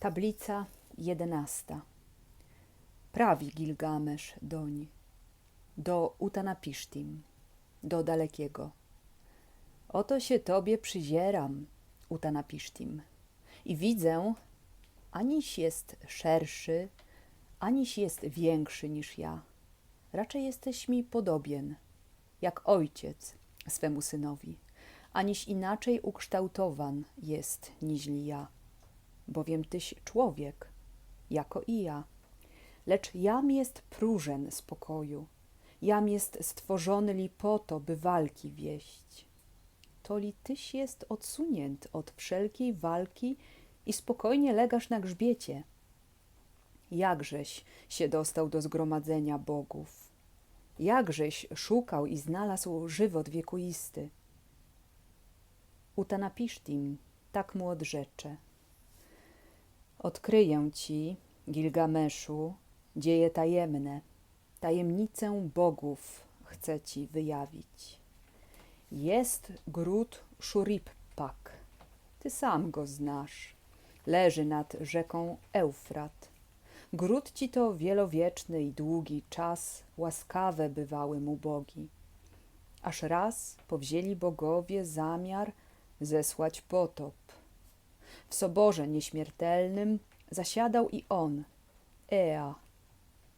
Tablica jedenasta. Prawi Gilgamesz doń. Do Utanapisztim, do dalekiego. Oto się tobie przyzieram, Utanapisztim, i widzę, aniś jest szerszy, aniś jest większy niż ja. Raczej jesteś mi podobien, jak ojciec swemu synowi, aniś inaczej ukształtowan jest niźli ja bowiem tyś człowiek, jako i ja. Lecz jam jest próżen spokoju, jam jest stworzony li po to, by walki wieść. To li tyś jest odsunięt od wszelkiej walki i spokojnie legasz na grzbiecie. Jakżeś się dostał do zgromadzenia bogów? Jakżeś szukał i znalazł żywot wiekuisty? Utanapisztim tak mu odrzecze. Odkryję ci, Gilgameszu, dzieje tajemne, tajemnicę bogów chcę ci wyjawić. Jest gród Szurippak, ty sam go znasz, leży nad rzeką Eufrat. Gród ci to wielowieczny i długi czas, łaskawe bywały mu bogi. Aż raz powzięli bogowie zamiar zesłać potop w soborze nieśmiertelnym zasiadał i on, Ea,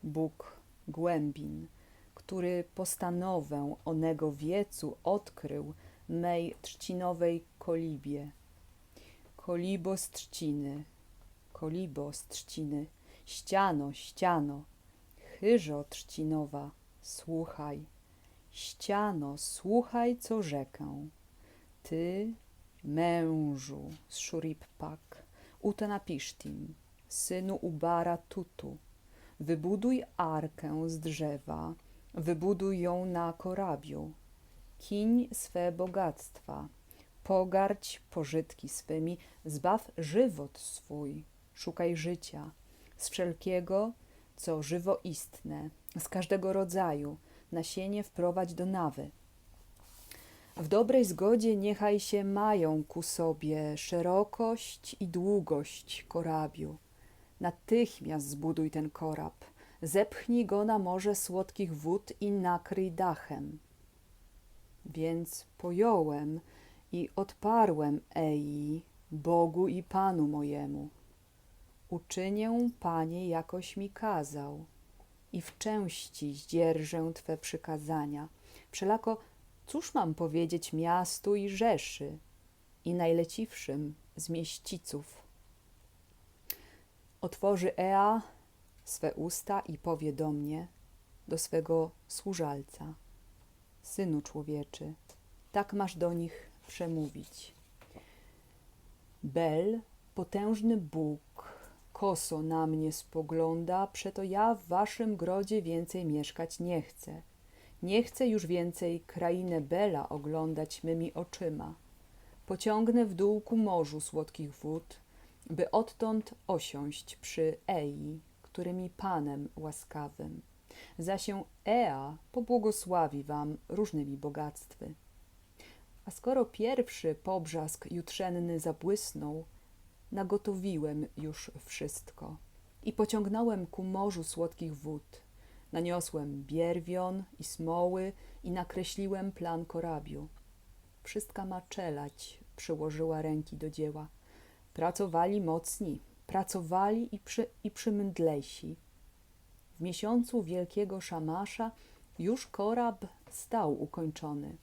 Bóg głębin, który postanowę onego wiecu odkrył mej trzcinowej kolibie. Kolibo z trzciny, kolibo z trzciny, ściano, ściano, chyżo trzcinowa, słuchaj, ściano, słuchaj, co rzekę. Ty, mężu z Szurippak, Utanapisztim, synu Ubara Tutu, wybuduj arkę z drzewa, wybuduj ją na korabiu, kiń swe bogactwa, pogardź pożytki swymi, zbaw żywot swój, szukaj życia, z wszelkiego, co żywo istne, z każdego rodzaju, nasienie wprowadź do nawy, w dobrej zgodzie niechaj się mają ku sobie szerokość i długość korabiu. Natychmiast zbuduj ten korab, zepchnij go na morze słodkich wód i nakryj dachem. Więc pojąłem i odparłem Ei, Bogu i Panu mojemu. Uczynię, Panie, jakoś mi kazał i w części zdzierżę Twe przykazania. Wszelako Cóż mam powiedzieć miastu i Rzeszy i najleciwszym z mieściców? Otworzy Ea swe usta i powie do mnie, do swego służalca. Synu człowieczy, tak masz do nich przemówić. Bel, potężny Bóg, koso na mnie spogląda, przeto ja w waszym grodzie więcej mieszkać nie chcę nie chcę już więcej krainę Bela oglądać mymi oczyma. Pociągnę w dół ku morzu słodkich wód, by odtąd osiąść przy Ei, który mi Panem łaskawym. Zasię Ea pobłogosławi wam różnymi bogactwy. A skoro pierwszy pobrzask jutrzenny zabłysnął, nagotowiłem już wszystko i pociągnąłem ku morzu słodkich wód Naniosłem bierwion i smoły i nakreśliłem plan korabiu. Wszystka ma czelać przyłożyła ręki do dzieła. Pracowali mocni, pracowali i, przy, i przymędlejsi. W miesiącu wielkiego szamasza już korab stał ukończony.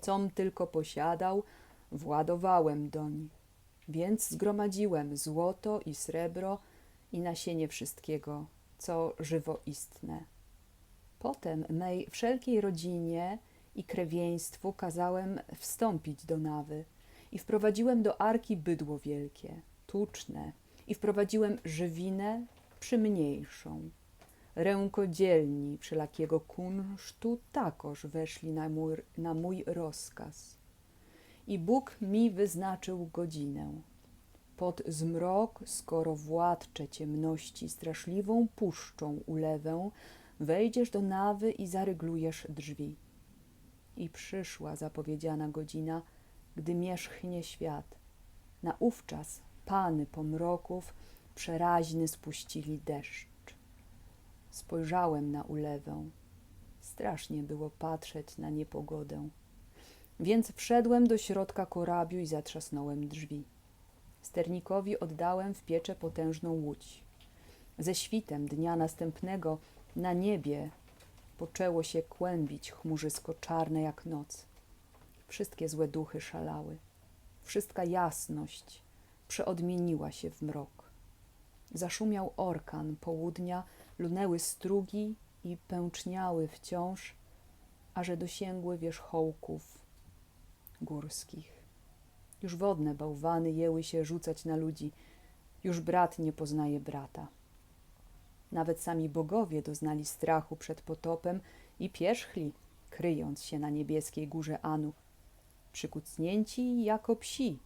Com tylko posiadał, władowałem doń. Więc zgromadziłem złoto i srebro i nasienie wszystkiego, co żywoistne. Potem mej wszelkiej rodzinie i krewieństwu kazałem wstąpić do nawy i wprowadziłem do arki bydło wielkie, tuczne i wprowadziłem żywinę przymniejszą. Rękodzielni wszelakiego kunsztu takoż weszli na mój, na mój rozkaz. I Bóg mi wyznaczył godzinę pod zmrok, skoro władcze ciemności straszliwą puszczą ulewę, wejdziesz do nawy i zaryglujesz drzwi. I przyszła zapowiedziana godzina, gdy mierzchnie świat. Naówczas pany pomroków przeraźny spuścili deszcz. Spojrzałem na ulewę. Strasznie było patrzeć na niepogodę. Więc wszedłem do środka korabiu i zatrzasnąłem drzwi. Sternikowi oddałem w piecze potężną łódź. Ze świtem dnia następnego na niebie poczęło się kłębić chmurzysko czarne jak noc. Wszystkie złe duchy szalały. Wszystka jasność przeodmieniła się w mrok. Zaszumiał orkan południa, lunęły strugi i pęczniały wciąż, aże dosięgły wierzchołków górskich. Już wodne bałwany jęły się rzucać na ludzi, już brat nie poznaje brata. Nawet sami bogowie doznali strachu przed potopem i pierzchli, kryjąc się na niebieskiej górze Anu. Przykucnięci jako psi,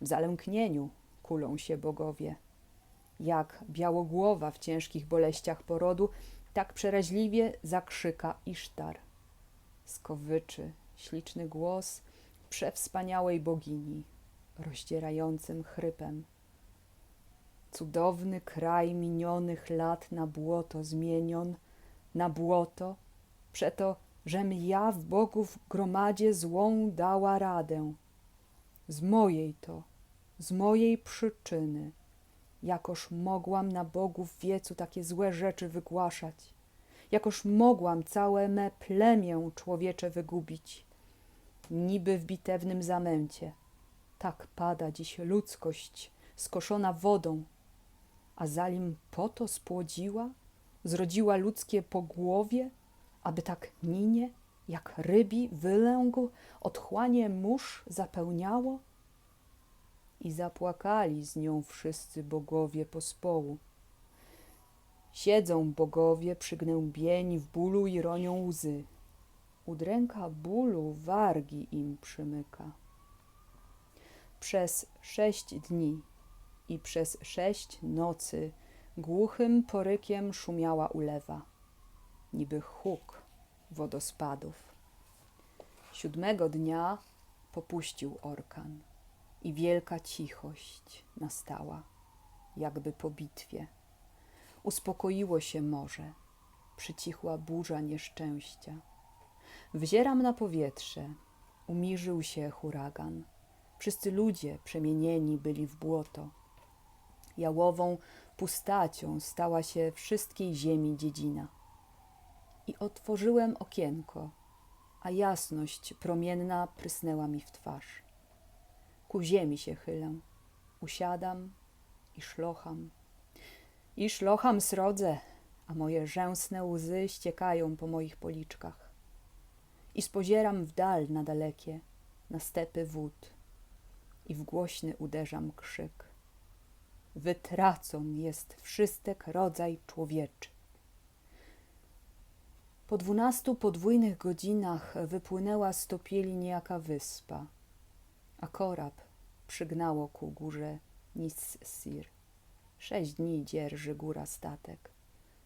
w zalęknieniu kulą się bogowie. Jak białogłowa w ciężkich boleściach porodu, tak przeraźliwie zakrzyka Isztar. Skowyczy śliczny głos przewspaniałej bogini, rozdzierającym chrypem. Cudowny kraj minionych lat na błoto zmienion, na błoto, przeto, żem ja w bogów gromadzie złą dała radę. Z mojej to, z mojej przyczyny, jakoż mogłam na bogów wiecu takie złe rzeczy wygłaszać, jakoż mogłam całe me plemię człowiecze wygubić. Niby w bitewnym zamęcie, tak pada dziś ludzkość skoszona wodą, a zalim po to spłodziła, zrodziła ludzkie pogłowie, aby tak ninie, jak rybi wylęgu, otchłanie mórz zapełniało? I zapłakali z nią wszyscy bogowie pospołu. Siedzą bogowie przygnębieni w bólu i ronią łzy. Udręka bólu wargi im przymyka. Przez sześć dni i przez sześć nocy głuchym porykiem szumiała ulewa, niby huk wodospadów. Siódmego dnia popuścił orkan i wielka cichość nastała, jakby po bitwie. Uspokoiło się morze, przycichła burza nieszczęścia. Wzieram na powietrze, umirzył się huragan. Wszyscy ludzie przemienieni byli w błoto. Jałową pustacią stała się wszystkiej ziemi dziedzina. I otworzyłem okienko, a jasność promienna prysnęła mi w twarz. Ku ziemi się chylę, usiadam i szlocham. I szlocham srodze, a moje rzęsne łzy ściekają po moich policzkach. I spozieram w dal na dalekie, na stepy wód, i w głośny uderzam krzyk wytracon jest wszystek rodzaj człowieczy. Po dwunastu podwójnych godzinach wypłynęła z topieli niejaka wyspa, a korab przygnało ku górze Nis-Sir. Sześć dni dzierży góra statek.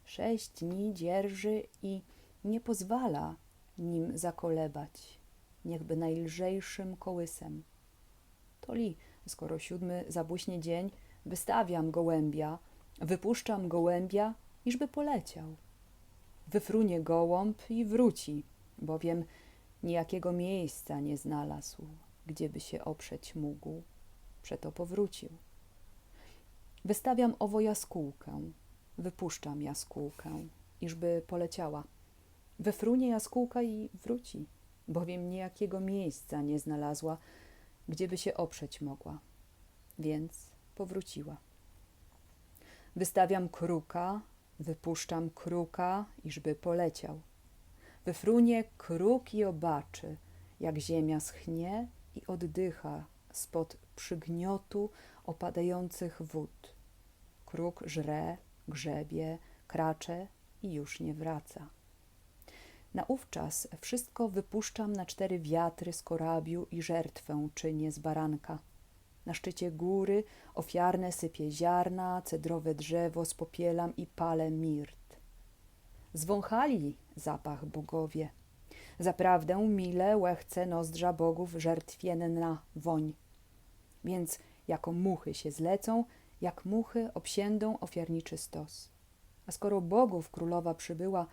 Sześć dni dzierży i nie pozwala nim zakolebać, niechby najlżejszym kołysem. To li, skoro siódmy zabłyśnie dzień, Wystawiam gołębia, wypuszczam gołębia, iżby poleciał. Wyfrunie gołąb i wróci, bowiem nijakiego miejsca nie znalazł, gdzieby się oprzeć mógł. Przeto powrócił. Wystawiam owo jaskółkę, wypuszczam jaskółkę, iżby poleciała. Wyfrunie jaskółka i wróci, bowiem niejakiego miejsca nie znalazła, gdzieby się oprzeć mogła. Więc powróciła. Wystawiam kruka, wypuszczam kruka, iżby poleciał. Wyfrunie kruk i obaczy, jak ziemia schnie i oddycha spod przygmiotu opadających wód. Kruk żre, grzebie, kracze i już nie wraca. Naówczas wszystko wypuszczam na cztery wiatry z korabiu i żertwę czynię z baranka. Na szczycie góry ofiarne sypie ziarna, cedrowe drzewo spopielam i palę mirt. Zwąchali zapach bogowie. Zaprawdę mile łechce nozdrza bogów żertwienna woń. Więc jako muchy się zlecą, jak muchy obsiędą ofiarniczy stos. A skoro bogów królowa przybyła,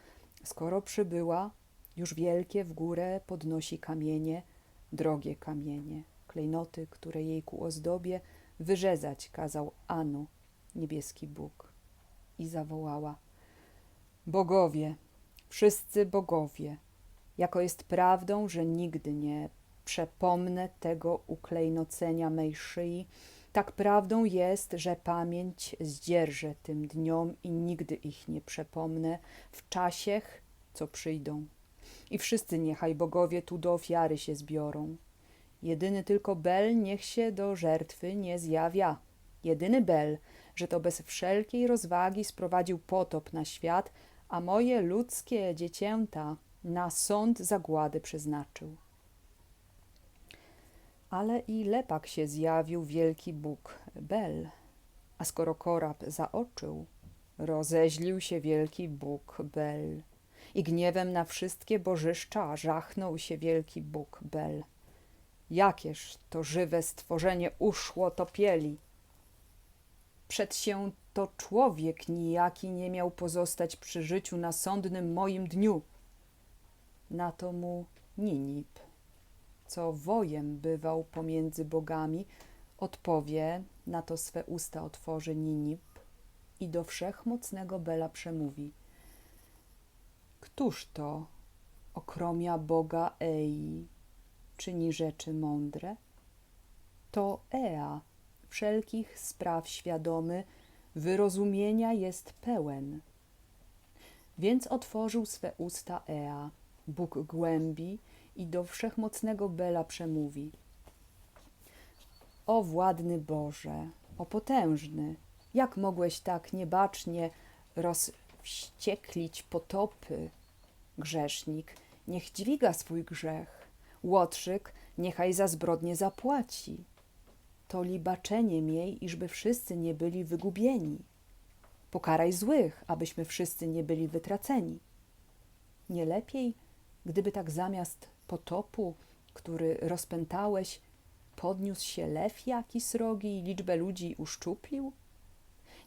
skoro przybyła, już wielkie w górę podnosi kamienie, drogie kamienie, klejnoty, które jej ku ozdobie wyrzezać kazał Anu, niebieski Bóg. I zawołała: Bogowie, wszyscy bogowie, jako jest prawdą, że nigdy nie przepomnę tego uklejnocenia mej szyi, tak prawdą jest, że pamięć zdzierżę tym dniom i nigdy ich nie przepomnę w czasiech, co przyjdą. I wszyscy niechaj bogowie tu do ofiary się zbiorą. Jedyny tylko Bel niech się do żertwy nie zjawia. Jedyny Bel, że to bez wszelkiej rozwagi sprowadził potop na świat, a moje ludzkie dziecięta na sąd zagłady przeznaczył. Ale i lepak się zjawił wielki Bóg Bel, a skoro korab zaoczył, rozeźlił się wielki Bóg Bel i gniewem na wszystkie bożyszcza żachnął się wielki Bóg Bel. Jakież to żywe stworzenie uszło topieli. Przed się to człowiek nijaki nie miał pozostać przy życiu na sądnym moim dniu. Na to mu Ninip, co wojem bywał pomiędzy bogami, odpowie, na to swe usta otworzy Ninip i do wszechmocnego Bela przemówi. Któż to okromia Boga Ei, czyni rzeczy mądre? To Ea, wszelkich spraw świadomy, wyrozumienia jest pełen. Więc otworzył swe usta Ea, Bóg głębi, i do wszechmocnego Bela przemówi. O władny Boże, o potężny, jak mogłeś tak niebacznie rozwścieklić potopy? Grzesznik, niech dźwiga swój grzech, łotrzyk niechaj za zbrodnie zapłaci. To li baczenie miej, iżby wszyscy nie byli wygubieni. Pokaraj złych, abyśmy wszyscy nie byli wytraceni. Nie lepiej, gdyby tak zamiast potopu, który rozpętałeś, podniósł się lew jaki srogi i liczbę ludzi uszczuplił?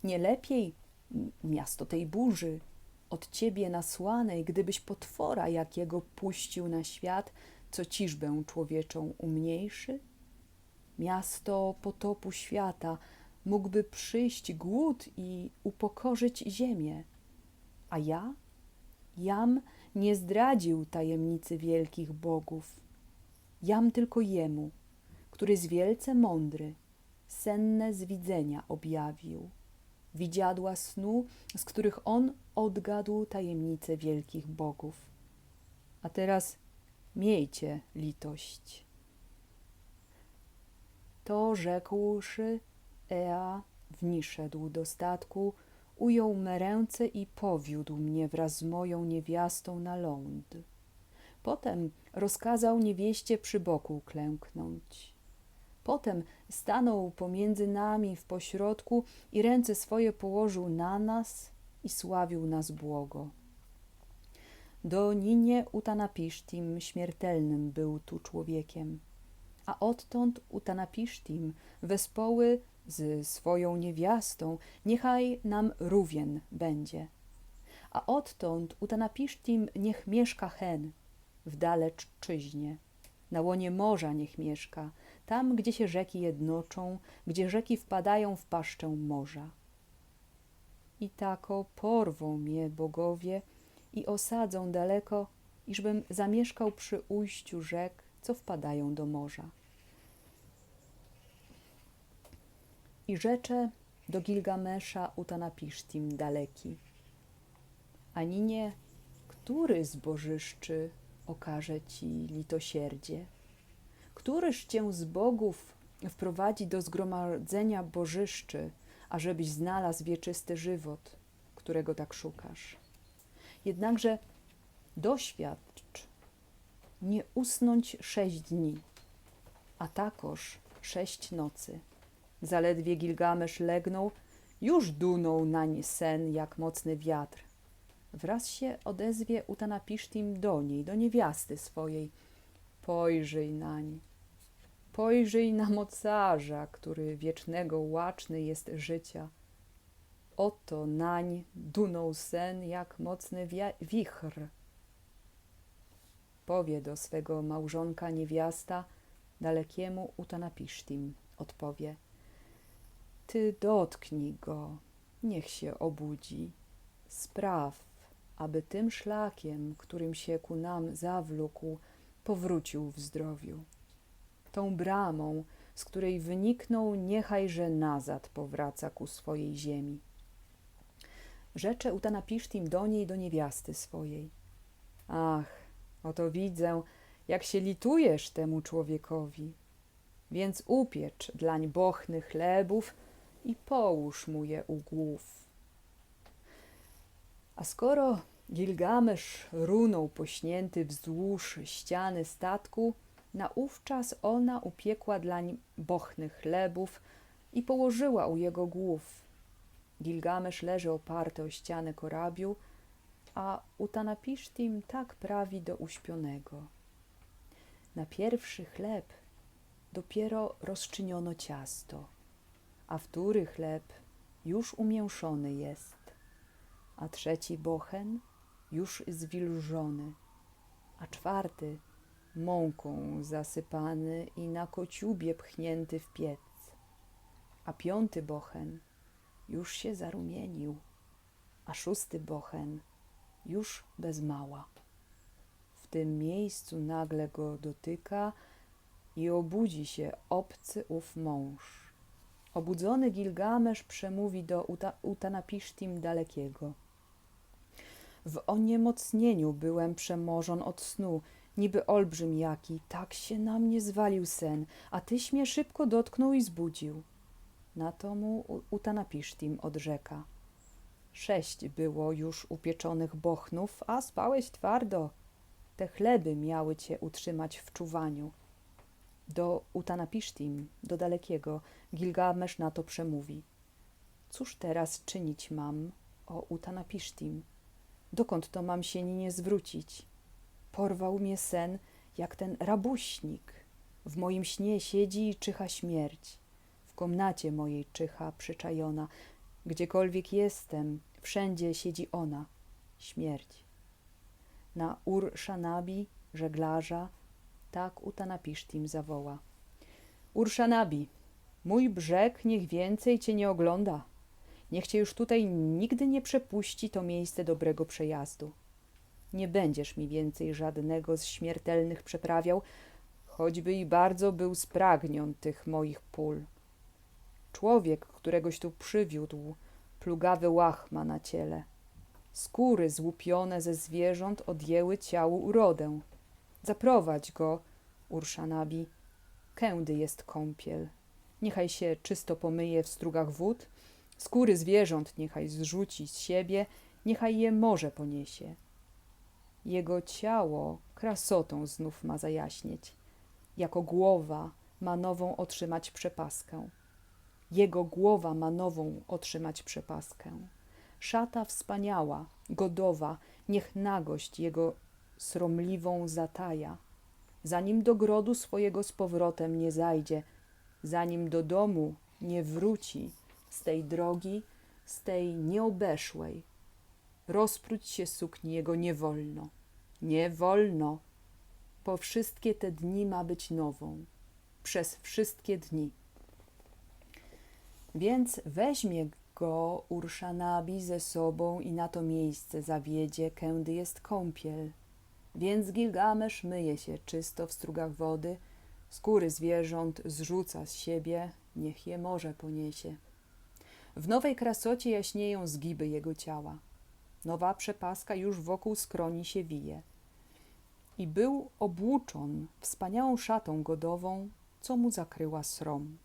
Nie lepiej, miasto tej burzy, od ciebie nasłanej, gdybyś potwora jakiego puścił na świat, co ciżbę człowieczą umniejszy? Miasto potopu świata mógłby przyjść głód i upokorzyć ziemię. A ja? Jam nie zdradził tajemnicy wielkich bogów. Jam tylko jemu, który jest wielce mądry, senne z widzenia objawił. Widziadła snu, z których on odgadł tajemnice wielkich bogów. A teraz miejcie litość. To rzekłszy, Ea wniszedł do statku, ujął me ręce i powiódł mnie wraz z moją niewiastą na ląd. Potem rozkazał niewieście przy boku klęknąć. Potem stanął pomiędzy nami w pośrodku i ręce swoje położył na nas i sławił nas błogo. Do Ninie Utanapisztim śmiertelnym był tu człowiekiem, a odtąd Utanapisztim wespoły z swoją niewiastą, niechaj nam rówien będzie. A odtąd Utanapisztim niech mieszka hen, w daleczczyźnie. Na łonie morza niech mieszka, tam, gdzie się rzeki jednoczą, gdzie rzeki wpadają w paszczę morza. I tako porwą mnie bogowie i osadzą daleko, iżbym zamieszkał przy ujściu rzek, co wpadają do morza. I rzecze do Gilgamesza Utanapisztim daleki. Ani nie, który z bożyszczy okaże ci litosierdzie? Któryż cię z bogów wprowadzi do zgromadzenia bożyszczy, ażebyś znalazł wieczysty żywot, którego tak szukasz? Jednakże doświadcz nie usnąć sześć dni, a takoż sześć nocy. Zaledwie Gilgamesz legnął, już dunął nań sen jak mocny wiatr. Wraz się odezwie Utanapisztim do niej, do niewiasty swojej. Pojrzyj nań, spojrzyj na mocarza, który wiecznego łaczny jest życia. Oto nań dunął sen jak mocny wichr. Powie do swego małżonka niewiasta, dalekiemu Utanapisztim odpowie. Ty dotknij go, niech się obudzi. Spraw, aby tym szlakiem, którym się ku nam zawlókł, powrócił w zdrowiu. Tą bramą, z której wyniknął, niechajże nazad powraca ku swojej ziemi. Rzecze Utanapisztim do niej, do niewiasty swojej. Ach, oto widzę, jak się litujesz temu człowiekowi. Więc upiecz dlań bochny chlebów i połóż mu je u głów. A skoro Gilgamesz runął pośnięty wzdłuż ściany statku, naówczas ona upiekła dlań bochnych chlebów i położyła u jego głów. Gilgamesz leży oparty o ścianę korabiu, a Utanapisztim tak prawi do uśpionego. Na pierwszy chleb dopiero rozczyniono ciasto, a wtóry chleb już umięszony jest, a trzeci bochen już zwilżony, a czwarty mąką zasypany i na kociubie pchnięty w piec, a piąty bochen już się zarumienił, a szósty bochen już bez mała. W tym miejscu nagle go dotyka i obudzi się obcy ów mąż. Obudzony Gilgamesz przemówi do Uta Utanapisztim dalekiego. W oniemocnieniu byłem przemożon od snu, niby olbrzym jaki, tak się na mnie zwalił sen, a tyś mnie szybko dotknął i zbudził. Na to mu Utanapisztim odrzeka. Sześć było już upieczonych bochnów, a spałeś twardo. Te chleby miały cię utrzymać w czuwaniu. Do Utanapisztim, do dalekiego, Gilgamesz na to przemówi. Cóż teraz czynić mam, o Utanapisztim? Dokąd to mam się nie zwrócić? Porwał mnie sen, jak ten rabuśnik. W moim śnie siedzi i czyha śmierć. W komnacie mojej czyha przyczajona. Gdziekolwiek jestem, wszędzie siedzi ona, śmierć. Na Ur-Shanabi, żeglarza, tak Utanapisztim zawoła. Urszanabi, mój brzeg niech więcej cię nie ogląda. Niech cię już tutaj nigdy nie przepuści to miejsce dobrego przejazdu. Nie będziesz mi więcej żadnego z śmiertelnych przeprawiał, choćby i bardzo był spragnion tych moich pól. Człowiek, któregoś tu przywiódł, plugawy łach ma na ciele. Skóry złupione ze zwierząt odjęły ciału urodę. Zaprowadź go, Urszanabi. Kędy jest kąpiel. Niechaj się czysto pomyje w strugach wód, skóry zwierząt niechaj zrzuci z siebie, niechaj je morze poniesie. Jego ciało krasotą znów ma zajaśnieć. Jako głowa ma nową otrzymać przepaskę. Jego głowa ma nową otrzymać przepaskę. Szata wspaniała, godowa, niech nagość jego sromliwą zataja. Zanim do grodu swojego z powrotem nie zajdzie, zanim do domu nie wróci z tej drogi, z tej nieobeszłej, rozpróć się sukni jego nie wolno. Nie wolno. Po wszystkie te dni ma być nową. Przez wszystkie dni. Więc weźmie go Urszanabi ze sobą i na to miejsce zawiedzie, kędy jest kąpiel. Więc Gilgamesz myje się czysto w strugach wody, skóry zwierząt zrzuca z siebie, niech je morze poniesie. W nowej krasocie jaśnieją zgiby jego ciała. Nowa przepaska już wokół skroni się wije. I był obłuczon wspaniałą szatą godową, co mu zakryła srom.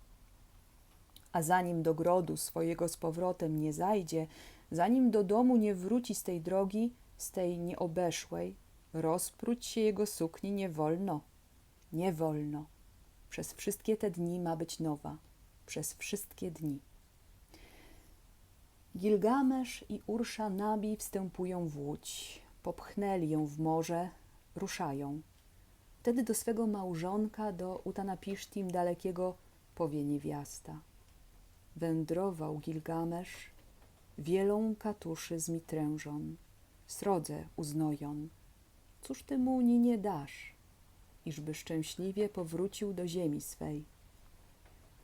A zanim do grodu swojego z powrotem nie zajdzie, zanim do domu nie wróci z tej drogi, z tej nieobeszłej, rozpróć się jego sukni nie wolno. Nie wolno. Przez wszystkie te dni ma być nowa. Przez wszystkie dni. Gilgamesz i Ursza Nabi wstępują w łódź. Popchnęli ją w morze, ruszają. Wtedy do swego małżonka, do Utanapisztim dalekiego, powie niewiasta. Wędrował Gilgamesz, wielą katuszy z mitrężon, srodze uznojon. Cóż ty mu nie dasz, iżby szczęśliwie powrócił do ziemi swej?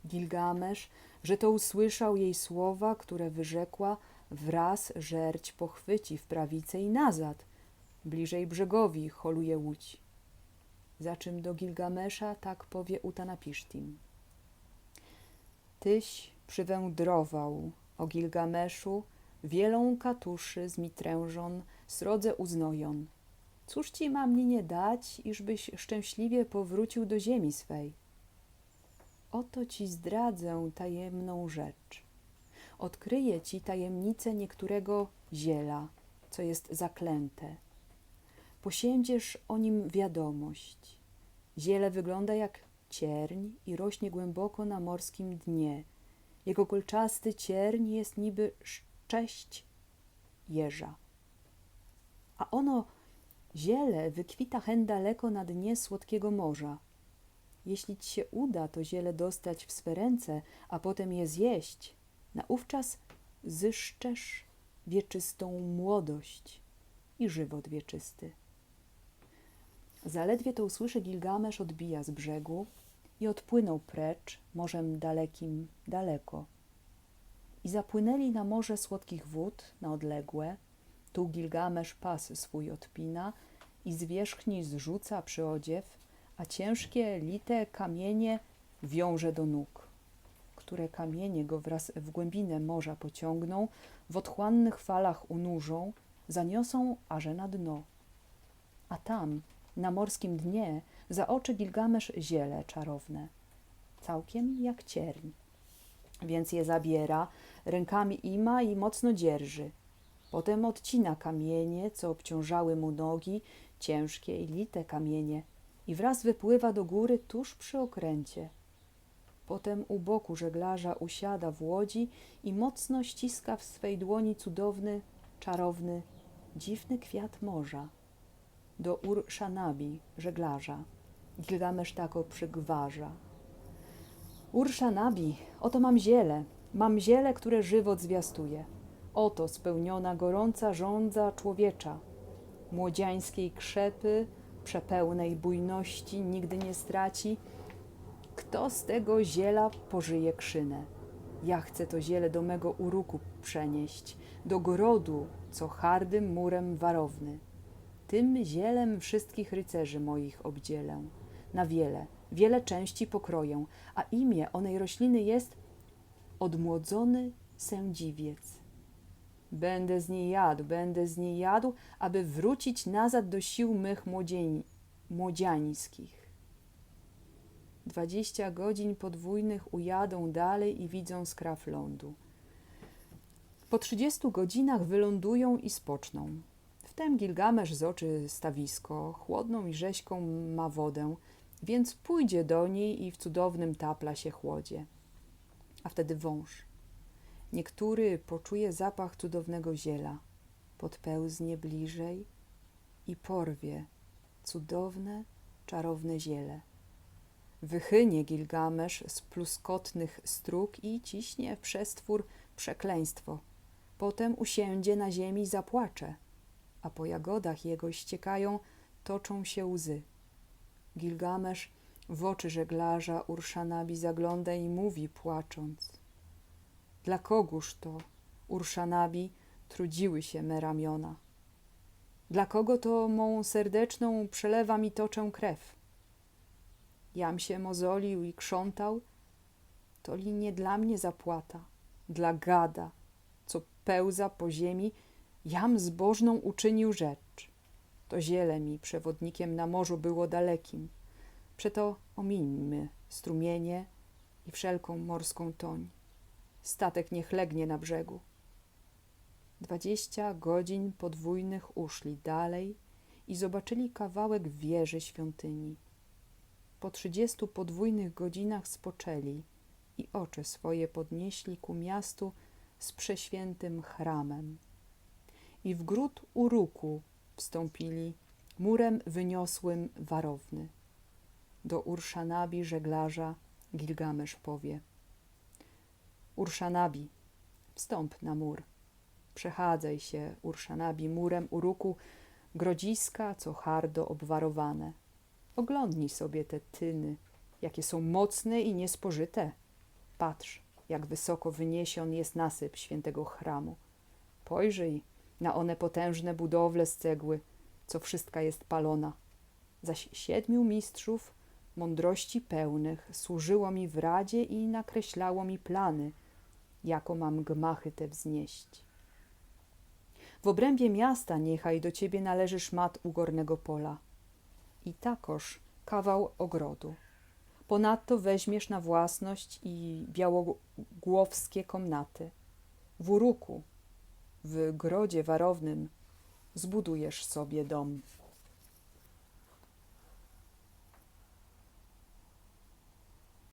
Gilgamesz, że to usłyszał jej słowa, które wyrzekła, wraz żerć pochwyci w prawicę i nazad, bliżej brzegowi holuje łódź. Za czym do Gilgamesza tak powie Utanapisztim. Tyś przywędrował o Gilgameszu wielą katuszy z mitrężon srodze uznojon. Cóż ci ma mnie nie dać, iżbyś szczęśliwie powrócił do ziemi swej? Oto ci zdradzę tajemną rzecz. Odkryję ci tajemnicę niektórego ziela, co jest zaklęte. Posiędziesz o nim wiadomość. Ziele wygląda jak cierń i rośnie głęboko na morskim dnie. Jego kolczasty cierń jest niby szcześć jeża. A ono, ziele, wykwita hen daleko na dnie słodkiego morza. Jeśli ci się uda to ziele dostać w swe ręce, a potem je zjeść, naówczas zyszczesz wieczystą młodość i żywot wieczysty. Zaledwie to usłyszy Gilgamesz odbija z brzegu i odpłynął precz morzem dalekim daleko. I zapłynęli na morze słodkich wód, na odległe. Tu Gilgamesz pas swój odpina i z wierzchni zrzuca przyodziew, a ciężkie, lite kamienie wiąże do nóg, które kamienie go wraz w głębinę morza pociągną, w otchłannych falach unurzą, zaniosą aże na dno. A tam, na morskim dnie, za oczy Gilgamesz ziele czarowne, całkiem jak cierń. Więc je zabiera, rękami ima i mocno dzierży. Potem odcina kamienie, co obciążały mu nogi, ciężkie i lite kamienie, i wraz wypływa do góry tuż przy okręcie. Potem u boku żeglarza usiada w łodzi i mocno ściska w swej dłoni cudowny, czarowny, dziwny kwiat morza. Do Ur-Shanabi, żeglarza. Gilgamesz tako przygwarza. Ur-Shanabi, oto mam ziele, mam ziele, które żywot zwiastuje. Oto spełniona gorąca żądza człowiecza, młodziańskiej krzepy, przepełnej bujności nigdy nie straci. Kto z tego ziela pożyje krzynę? Ja chcę to ziele do mego uruku przenieść, do gorodu, co hardym murem warowny. Tym zielem wszystkich rycerzy moich obdzielę. Na wiele, wiele części pokroję, a imię onej rośliny jest odmłodzony sędziwiec. Będę z niej jadł, będę z niej jadł, aby wrócić nazad do sił mych młodzień, młodziańskich. Dwadzieścia godzin podwójnych ujadą dalej i widzą skraw lądu. Po trzydziestu godzinach wylądują i spoczną. Wtem Gilgamesz z oczy stawisko, chłodną i rzeźką ma wodę, więc pójdzie do niej i w cudownym tapla się chłodzie. A wtedy wąż. Niektóry poczuje zapach cudownego ziela, podpełznie bliżej i porwie cudowne, czarowne ziele. Wychynie Gilgamesz z pluskotnych stróg i ciśnie w przestwór przekleństwo. Potem usiędzie na ziemi i zapłacze, a po jagodach jego ściekają, toczą się łzy. Gilgamesz w oczy żeglarza Urszanabi zagląda i mówi płacząc – dla kogóż to, Urszanabi, trudziły się me ramiona? Dla kogo to mą serdeczną przelewa mi toczę krew? Jam się mozolił i krzątał, to li nie dla mnie zapłata, dla gada, co pełza po ziemi, jam zbożną uczynił rzecz. To ziele mi przewodnikiem na morzu było dalekim. Przeto omińmy strumienie i wszelką morską toń statek niech legnie na brzegu. Dwadzieścia godzin podwójnych uszli dalej i zobaczyli kawałek wieży świątyni. Po trzydziestu podwójnych godzinach spoczęli i oczy swoje podnieśli ku miastu z przeświętym chramem. I w gród Uruku wstąpili, murem wyniosłym warowny. do Urszanabi żeglarza Gilgamesz powie. Urszanabi, wstąp na mur. Przechadzaj się, Urszanabi, murem uruku, grodziska, co hardo obwarowane. Oglądnij sobie te tyny, jakie są mocne i niespożyte. Patrz, jak wysoko wyniesion jest nasyp świętego chramu. Pojrzyj na one potężne budowle z cegły, co wszystka jest palona. Zaś siedmiu mistrzów, mądrości pełnych, służyło mi w radzie i nakreślało mi plany, jako mam gmachy te wznieść. W obrębie miasta niechaj do ciebie należy szmat ugornego pola i takoż kawał ogrodu. Ponadto weźmiesz na własność i białogłowskie komnaty. W Uruku, w grodzie warownym, zbudujesz sobie dom.